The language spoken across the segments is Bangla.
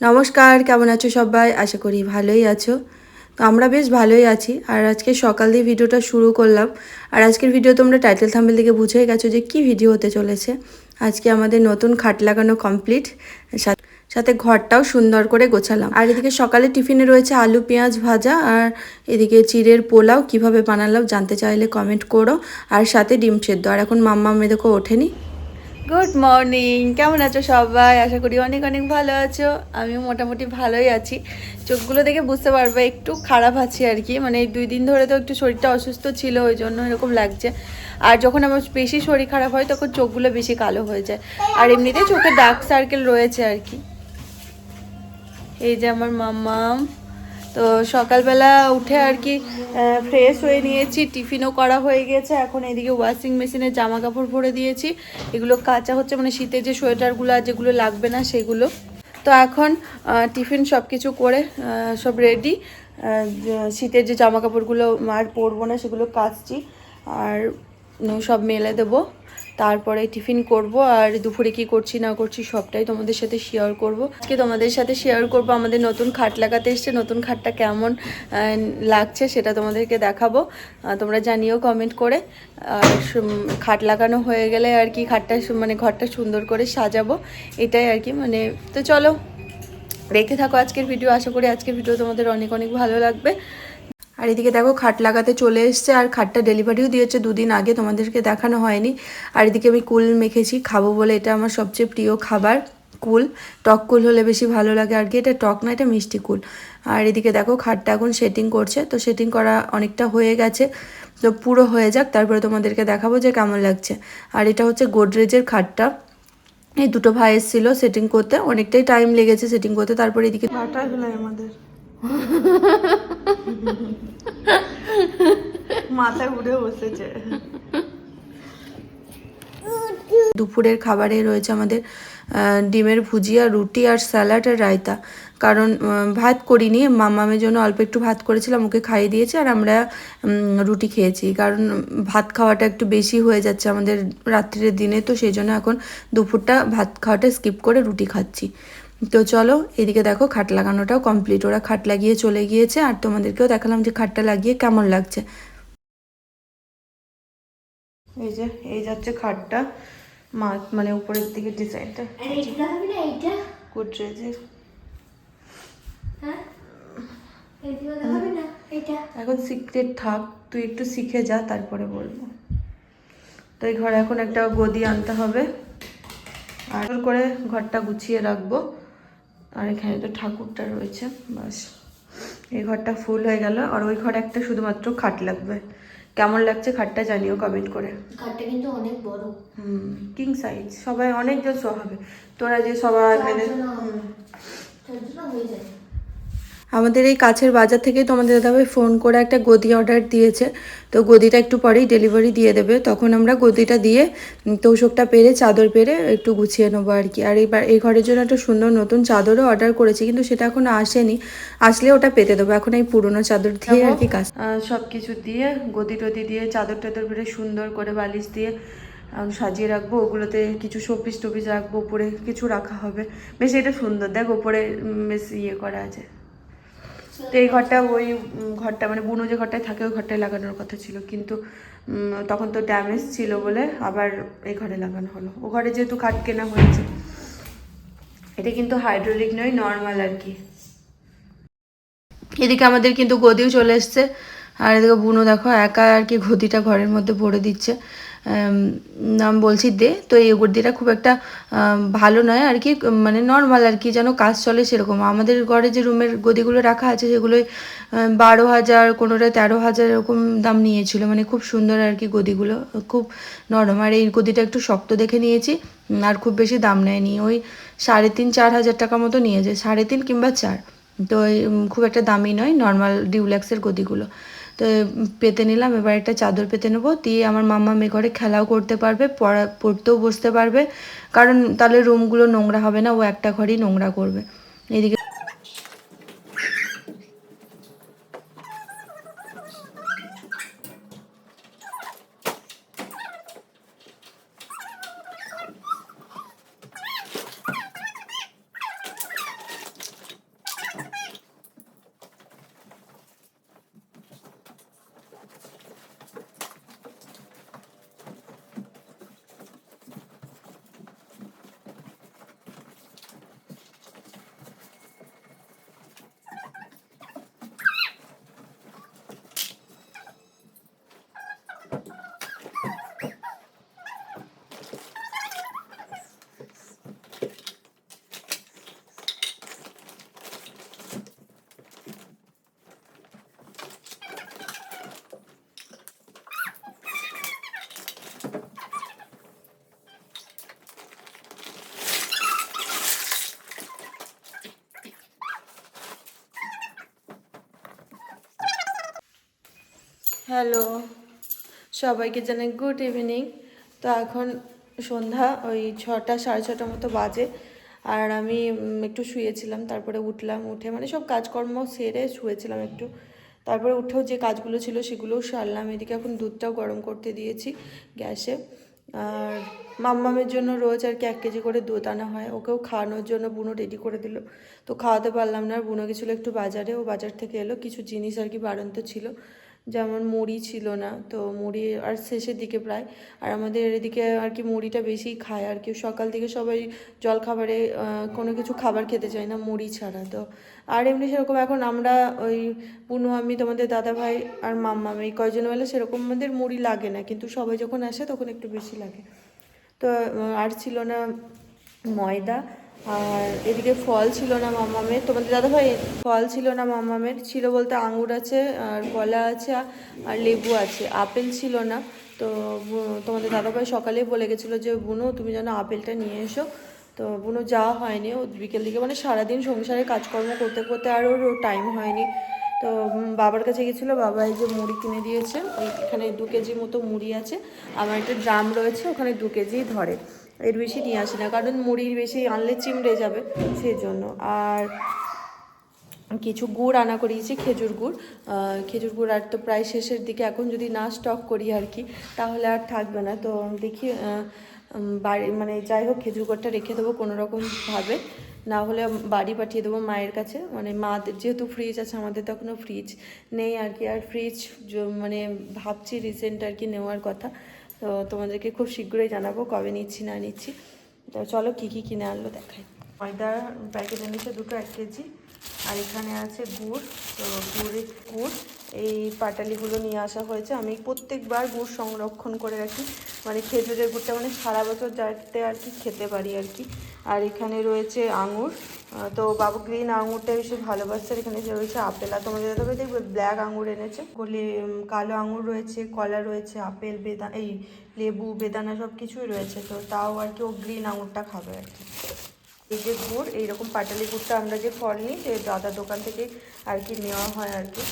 নমস্কার, কেমন আছো সবাই? আশা করি ভালোই আছো। তো আমরা বেশ ভালোই আছি। আর আজকে সকাল দিয়ে ভিডিওটা শুরু করলাম। আর আজকের ভিডিও তোমরা টাইটেল থাম্বেল থেকে বুঝেই গেছো যে কি ভিডিও হতে চলেছে। আজকে আমাদের নতুন খাট লাগানো কমপ্লিট সাথে ঘরটাও সুন্দর করে গোছালাম। আর এদিকে সকালে টিফিনে রয়েছে আলু, পেঁয়াজ ভাজা। আর এদিকে চিড়ের পোলাও কীভাবে বানালাম জানতে চাইলে কমেন্ট করো। আর সাথে ডিম সেদ্ধ। আর এখন মাম্মা মেয়েদেরকে ওঠেনি। গুড মর্নিং কেমন আছো সবাই? আশা করি অনেক অনেক ভালো আছো। আমিও মোটামুটি ভালোই আছি। চোখগুলো দেখে বুঝতে পারবে, একটু খারাপ আছি আর কি। মানে দুই দিন ধরে তো একটু শরীরটা অসুস্থ ছিল, ওই জন্য এরকম লাগছে। আর যখন আমার বেশি শরীর খারাপ হয়, তখন চোখগুলো বেশি কালো হয়ে যায়। আর এমনিতে চোখে ডার্ক সার্কেল রয়েছে আর কি। এই যে আমার মাম্মাম। তো সকালবেলা উঠে আর কি ফ্রেশ হয়ে নিয়েছি, টিফিনও করা হয়ে গেছে। এখন এদিকে ওয়াশিং মেশিনে জামা কাপড় ভরে দিয়েছি। এগুলো কাঁচা হচ্ছে মানে শীতের যে সোয়েটারগুলো আর যেগুলো লাগবে না সেগুলো। তো এখন টিফিন সব কিছু করে সব রেডি শীতের যে জামা কাপড়গুলো আর পরবো না সেগুলো কাচছি। আর সব মেলে দেবো। তারপরে টিফিন করব আর দুপুরে কি করছি না করছি সবটাই তোমাদের সাথে শেয়ার করব। আজকে তোমাদের সাথে শেয়ার করব আমাদের নতুন খাট লাগাতে এসছে, নতুন খাটটা কেমন লাগছে সেটা তোমাদেরকে দেখাবো। তোমরা জানিও কমেন্ট করে। আর খাট লাগানো হয়ে গেলে আর কি খাটটা মানে ঘরটা সুন্দর করে সাজাবো, এটাই আর কি। মানে তো চলো, দেখতে থাকো আজকের ভিডিও আশা করি আজকের ভিডিও তোমাদের অনেক অনেক ভালো লাগবে। আর এদিকে দেখো, খাট লাগাতে চলে এসছে আর খাটটা ডেলিভারিও দিয়েছে, দুদিন আগে তোমাদেরকে দেখানো হয়নি। আর এদিকে আমি কুল মেখেছি, খাব বলে এটা আমার সবচেয়ে প্রিয় খাবার, কুল। টক কুল হলে বেশি ভালো লাগে আর কি, এটা টক না, এটা মিষ্টি কুল। আর এদিকে দেখো, খাটটা এখন সেটিং করছে, তো সেটিং করা অনেকটা হয়ে গেছে। তো পুরো হয়ে যাক, তারপরে তোমাদেরকে দেখাবো যে কেমন লাগছে। আর এটা হচ্ছে গোদরেজের খাটটা। এই দুটো ভাই এসেছিল সেটিং করতে, অনেকটাই টাইম লেগেছে সেটিং করতে, তারপরে এদিকে আমাদের। মাথা ঘুরে বসেছে। দুপুরের খাবারে রয়েছে আমাদের ডিমের ভুজিয়া, রুটি আর স্যালাড আর রায়তা। কারণ ভাত করিনি, মামামের জন্য অল্প একটু ভাত করেছিলাম, ওকে খাইয়ে দিয়েছি আর আমরা রুটি খেয়েছি। কারণ, ভাত খাওয়াটা একটু বেশি হয়ে যাচ্ছে আমাদের রাত্রির দিনে, তো সেই জন্য এখন দুপুরটা ভাত খাওয়াটা স্কিপ করে রুটি খাচ্ছি। তো চলো এদিকে দেখো খাট লাগানোটাও কমপ্লিট ওরা খাট লাগিয়ে চলে গিয়েছে আর তোমাদেরকেও দেখালাম যে খাটটা লাগিয়ে কেমন লাগছে। এই যে এই যাচ্ছে খাটটা মা মানে উপরের দিকে ডিজাইনটা হ্যাঁ? এখন সিক্রেট থাক তুই একটু শিখে যা তারপরে বলব। তো এই ঘরে এখন একটা গদি আনতে হবে। আর করে ঘরটা গুছিয়ে রাখব। আর এখানে তো ঠাকুরটা রয়েছে বাস। এই ঘরটা ফুল হয়ে গেল আর ওই ঘর একটা শুধুমাত্র খাট লাগবে। কেমন লাগছে খাটটা জানিও কমেন্ট করে। খাটটা কিন্তু অনেক বড়। হুম কিং সাইজ সবাই অনেকজন শো হবে। তোরা যে সবাই। চারজন হয়ে যায় আমাদের এই কাছের বাজার থেকে তোমাদের দাদাভাই ফোন করে একটা গদি অর্ডার দিয়েছে। তো গদিটা একটু পরেই ডেলিভারি দিয়ে দেবে। তখন আমরা গদিটা দিয়ে তোষকটা পেরে, চাদর পেরে একটু গুছিয়ে নেব আর কি। আর এইবার এই ঘরের জন্য একটা সুন্দর নতুন চাদরও অর্ডার করেছি, কিন্তু সেটা এখনও আসেনি। আসলে ওটা পেতে দেবো। এখন এই পুরনো চাদর দিয়ে আর কি কাজ। সব কিছু দিয়ে, গদি টদি দিয়ে, চাদর টাদর পেরে সুন্দর করে বালিশ দিয়ে সাজিয়ে রাখব। ওগুলোতে কিছু শোপিস টোপিস রাখব। উপরে কিছু রাখা হবে। বেশ এটা সুন্দর। দেখ, ওপরে বেশ ইয়ে করা আছে। তো এই ঘরটা ওই ঘরটা মানে বুনো যে ঘরটায় থাকে, ওই ঘরটায় লাগানোর কথা ছিল। কিন্তু তখন তো ড্যামেজ ছিল বলে আবার এই ঘরে লাগানো হলো। ও ঘরে যেহেতু খাট কেনা হয়েছে, এটা কিন্তু হাইড্রোলিক নয় নর্মাল আর কি। এদিকে আমাদের কিন্তু গদিও চলে এসছে। আর এদিকে বুনো দেখো, একা আর কি গদিটা ঘরের মধ্যে ভরে দিচ্ছে। বলছি দে। তো এই গদিটা খুব একটা ভালো নয় আর কি মানে নর্মাল আর কি, যেন কাজ চলে সেরকম। আমাদের ঘরে যে রুমের গদিগুলো রাখা আছে, সেগুলোই বারো হাজার কোনোটা তেরো হাজার এরকম দাম নিয়েছিল। মানে খুব সুন্দর আর কি গদিগুলো, খুব নরম। আর এই গদিটা একটু শক্ত দেখে নিয়েছি আর খুব বেশি দাম নেয়নি। ওই সাড়ে তিন, চার হাজার টাকা মতো নিয়েছে, সাড়ে তিন কিংবা চার। তো খুব একটা দামি নয় নর্মাল ডিউল্যাক্সের গদিগুলো। তো পেতে নিলাম, এবার একটা চাদর পেতে নেব। দিয়ে আমার মাম্মা মেয়ে ঘরে খেলাও করতে পারবে, পড়া, পড়তেও বসতে পারবে। কারণ তাহলে রুমগুলো নোংরা হবে না, ও একটা ঘরেই নোংরা করবে। এদিকে হ্যালো। সবাইকে জানাই গুড ইভিনিং তো এখন সন্ধ্যা, ওই ছটা, সাড়ে ছটার মতো বাজে। আর আমি একটু শুয়েছিলাম, তারপরে উঠলাম, উঠে মানে সব কাজকর্ম সেরে শুয়েছিলাম একটু। তারপরে উঠেও যে কাজগুলো ছিল সেগুলোও সারলাম। এদিকে এখন দুধটাও গরম করতে দিয়েছি গ্যাসে। আর মাম্মামের জন্য রোজ আর কি এক কেজি করে দুধ আনা হয়। ওকেও খাওয়ানোর জন্য বুনো রেডি করে দিল। তো খাওয়াতে পারলাম না, আর বুনো গেছিল একটু বাজারে। ও বাজার থেকে এলো, কিছু জিনিস আর কি বাড়ন্ত ছিল। যেমন মুড়ি ছিল না, তো মুড়ি আর শেষের দিকে প্রায়। আর আমাদের এদিকে আর কি মুড়িটা বেশি খায় আর কি। সকাল থেকে সবাই জল খাবারে কোনো কিছু খাবার খেতে চায় না মুড়ি ছাড়া। তো আর এমনি সেরকম এখন আমরা ওই পুনু, আমি, তোমাদের দাদা ভাই আর মাম্মাম এই কয়জন মিলে সেরকম আমাদের মুড়ি লাগে না। কিন্তু সবাই যখন আসে তখন একটু বেশি লাগে। তো আর ছিল না ময়দা। আর এদিকে ফল ছিল না মামামের। তোমাদের দাদা ভাই ফল ছিল না মামামের। ছিল বলতে আঙুর আছে, আর কলা আছে, আর লেবু আছে। আপেল ছিল না। তো তোমাদের দাদা ভাই সকালেই বলে গেছিল যে, বুনো, তুমি যেন আপেলটা নিয়ে এসো। তো বুনো যাওয়া হয়নি। ও বিকেল দিকে মানে সারাদিন সংসারে কাজকর্ম করতে করতে আর ওর টাইম হয়নি। তো বাবার কাছে গেছিল। বাবা এই যে মুড়ি কিনে দিয়েছে। ওই এখানে দু কেজি মতো মুড়ি আছে। আমার একটা ড্রাম রয়েছে, ওখানে দু কেজি ধরে। এর বেশি নিয়ে আসি না, কারণ মুড়ির বেশি আনলে চিমড়ে যাবে সেই জন্য আর কিছু গুড় আনা করিয়েছি খেজুর গুড়। খেজুর গুড় আর তো প্রায় শেষের দিকে এখন যদি না স্টক করি আর কি, তাহলে আর থাকবে না। তো দেখি বাড়ি মানে যাই হোক, খেজুর গুড়টা রেখে দেবো কোনো রকমভাবে না হলে বাড়ি পাঠিয়ে দেবো মায়ের কাছে। মানে মা যেহেতু ফ্রিজ আছে, আমাদের তো এখনও ফ্রিজ নেই আর কি। আর ফ্রিজ মানে ভাবছি রিসেন্ট আর কি নেওয়ার কথা। তো তোমাদেরকে খুব শীঘ্রই জানাব কবে নিচ্ছি, না নিচ্ছি। তো চলো কী কী কিনে আনলো দেখাই। ময়দা প্যাকেট এনেছে দুটো, এক কেজি। আর এখানে আছে গুড়। তো গুড়ের গুড়, এই পাটালিগুলো নিয়ে আসা হয়েছে। আমি প্রত্যেকবার গুড় সংরক্ষণ করে রাখি। মানে খেজুরের গুড়টা মানে সারা বছর যাতে আর কি খেতে পারি আর কি। আর এখানে রয়েছে আঙুর। তো বাবু গ্রিন আঙুরটা বেশি ভালোবাসছে এখানে যে রয়েছে আপেল। আর তোমাদের দাদা দেখবে ব্ল্যাক আঙুর এনেছে। গলি কালো আঙুর রয়েছে, কলা রয়েছে, আপেল, বেদা, এই লেবু, বেদানা সব কিছুই রয়েছে। তো তাও আর কি ও গ্রিন আঙুরটা খাবে আর কি। এই যে গুড়, এইরকম পাটালি গুড়টা আমরা যে ফল নিই, যে দাদার দোকান থেকে আর কি নেওয়া হয় আর কি।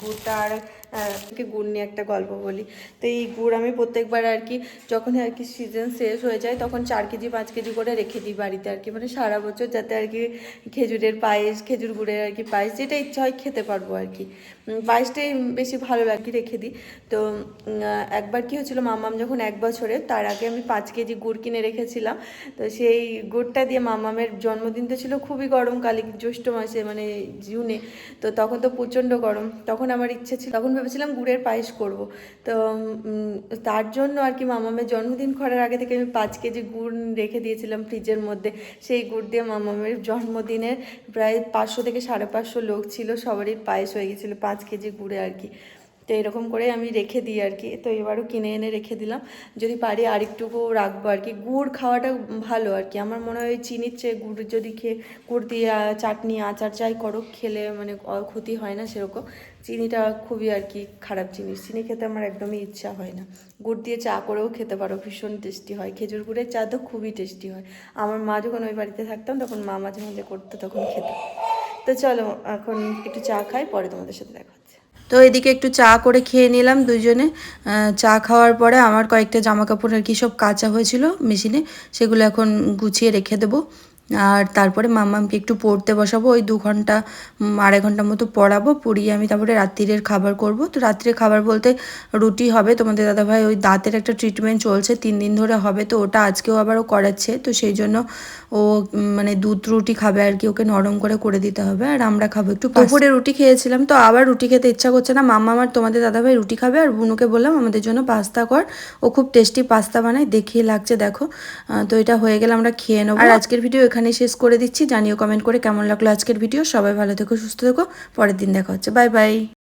গুড়টা আর কি গুড় নিয়ে একটা গল্প বলি। তো এই গুড় আমি প্রত্যেকবার আর কি যখন আর কি সিজন শেষ হয়ে যায় তখন চার কেজি, পাঁচ কেজি করে রেখে দিই বাড়িতে আর কি। মানে সারা বছর যাতে আর কি খেজুরের পায়েস, খেজুর গুড়ের আর কি পায়েস, যেটা ইচ্ছা হয় খেতে পারব আর কি। পায়েসটাই বেশি ভালো লাগে রেখে দিই। তো একবার কি হয়েছিল মামাম যখন এক বছরে, তার আগে আমি পাঁচ কেজি গুড় কিনে রেখেছিলাম। তো সেই গুড়টা দিয়ে মামামের জন্মদিন তো ছিল খুবই গরমকালে জ্যৈষ্ঠ মাসে মানে জুনে। তো তখন তো প্রচণ্ড গরম। তখন আমার ইচ্ছে ছিল, তখন ভেবেছিলাম গুড়ের পায়েস করব। তো তার জন্য আর কি মামামের জন্মদিন করার আগে থেকে আমি পাঁচ কেজি গুড় রেখে দিয়েছিলাম ফ্রিজের মধ্যে। সেই গুড় দিয়ে মামামের জন্মদিনের প্রায় পাঁচশো থেকে সাড়ে পাঁচশো লোক ছিল, সবারই পায়েস হয়ে গেছিল। পাঁচ কেজি গুড়ে আর কি। তো এরকম করে আমি রেখে দিই আর কি। তো এবারও কিনে এনে রেখে দিলাম। যদি পারি আরেকটুকু রাখব আর কি। গুড় খাওয়াটা ভালো আর কি। আমার মনে হয় চিনির চেয়ে গুড় যদি খেয়ে, গুড় দিয়ে চাটনি, আচার চাই করো খেলে মানে ক্ষতি হয় না সেরকম। চিনিটা খুবই আর কি খারাপ জিনিস। চিনি খেতে আমার একদমই ইচ্ছা হয় না। গুড় দিয়ে চা করেও খেতে পারো। ভীষণ টেস্টি হয়। খেজুর গুড়ের চা তো খুবই টেস্টি হয়। আমার মা যখন ওই বাড়িতে থাকতাম, তখন মা মাঝে মাঝে করতো, তখন খেতাম। তো চলো, এখন একটু চা খাই, পরে তোমাদের সাথে দেখা হচ্ছে। তো এদিকে একটু চা করে খেয়ে নিলাম দুজনে। চা খাওয়ার পরে আমার কয়েকটা জামা কাপড় আর কি সব কাঁচা হয়েছিল মেশিনে, সেগুলো এখন গুছিয়ে রেখে দেবো। আর তারপরে মাম্মামকে একটু পড়তে বসাবো ওই দু ঘণ্টা আড়াই ঘণ্টা মতো পড়াবো পড়িয়ে আমি তারপরে রাত্রিরের খাবার করব। তো রাত্রির খাবার বলতে রুটি হবে তোমাদের দাদাভাই ওই দাঁতের একটা ট্রিটমেন্ট চলছে তিন দিন ধরে হবে তো ওটা আজকেও আবারও করাচ্ছে তো সেই জন্য ও মানে দুধ রুটি খাবে আর কি ওকে নরম করে করে দিতে হবে আর আমরা খাব একটু দুপুরে রুটি খেয়েছিলাম তো আবার রুটি খেতে ইচ্ছা করছে না মামা আমার তোমাদের দাদাভাই রুটি খাবে আর বুনুকে বললাম আমাদের জন্য পাস্তা কর। ও খুব টেস্টি পাস্তা বানায় দেখিয়ে লাগছে দেখো। তো এটা হয়ে গেলে আমরা খেয়ে নেব। আর আজকের ভিডিও এখানেই শেষ করে দিচ্ছি। জানিও কমেন্ট করে কেমন লাগল আজকের ভিডিও সবাই ভালো থেকো, সুস্থ থেকো। পরের দিন দেখা হচ্ছে। Bye bye